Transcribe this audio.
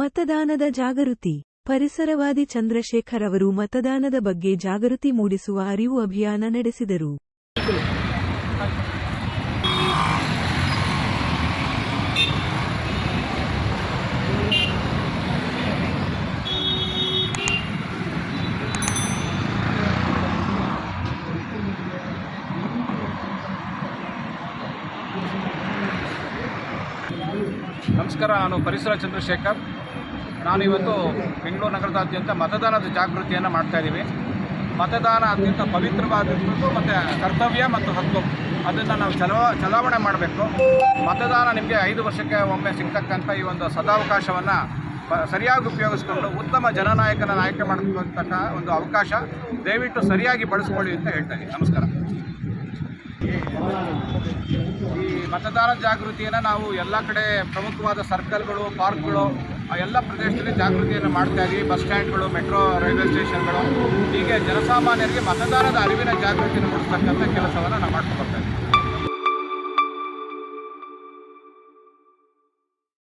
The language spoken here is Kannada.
ಮತದಾನದ ಜಾಗೃತಿ. ಪರಿಸರವಾದಿ ಚಂದ್ರಶೇಖರ್ ಅವರು ಮತದಾನದ ಬಗ್ಗೆ ಜಾಗೃತಿ ಮೂಡಿಸುವ ಅರಿವು ಅಭಿಯಾನ ನಡೆಸಿದರು. ನಮಸ್ಕಾರ, ನಾನು ಪರಿಸರ ಚಂದ್ರಶೇಖರ್. ನಾನಿವತ್ತು ಬೆಂಗಳೂರು ನಗರದಾದ್ಯಂತ ಮತದಾನದ ಜಾಗೃತಿಯನ್ನು ಮಾಡ್ತಾ ಇದ್ದೀವಿ ಮತದಾನ ಅತ್ಯಂತ ಪವಿತ್ರವಾದದ್ದು ಮತ್ತು ಕರ್ತವ್ಯ ಮತ್ತು ಹಕ್ಕು. ಅದನ್ನು ನಾವು ಚಲವ ಚಲಾವಣೆ ಮಾಡಬೇಕು. ಮತದಾನ ನಿಮಗೆ ಐದು ವರ್ಷಕ್ಕೆ ಒಮ್ಮೆ ಸಿಗ್ತಕ್ಕಂಥ ಈ ಒಂದು ಸದಾವಕಾಶವನ್ನು ಸರಿಯಾಗಿ ಉಪಯೋಗಿಸ್ಕೊಂಡು ಉತ್ತಮ ಜನನಾಯಕನ ಆಯ್ಕೆ ಮಾಡತಕ್ಕಂಥ ಒಂದು ಅವಕಾಶ ದಯವಿಟ್ಟು ಸರಿಯಾಗಿ ಬಳಸ್ಕೊಳ್ಳಿ ಅಂತ ಹೇಳ್ತಾ ನಮಸ್ಕಾರ. ಈ ಮತದಾನ ಜಾಗೃತಿಯನ್ನು ನಾವು ಎಲ್ಲ ಕಡೆ ಪ್ರಮುಖವಾದ ಸರ್ಕಲ್ಗಳು ಪಾರ್ಕ್ಗಳು ಆ ಎಲ್ಲ ಪ್ರದೇಶದಲ್ಲಿ ಜಾಗೃತಿಯನ್ನು ಮಾಡ್ತಾ ಇದ್ದೀವಿ. ಬಸ್ ಸ್ಟ್ಯಾಂಡ್ಗಳು, ಮೆಟ್ರೋ, ರೈಲ್ವೆ ಸ್ಟೇಷನ್ಗಳು. ಹೀಗೆ ಜನಸಾಮಾನ್ಯರಿಗೆ ಮತದಾನದ ಅರಿವಿನ ಜಾಗೃತಿಯನ್ನು ಮೂಡಿಸ್ತಕ್ಕಂಥ ಕೆಲಸವನ್ನು ನಾವು ಮಾಡ್ಕೊಂಡು ಬರ್ತಾ ಇದ್ದೀವಿ.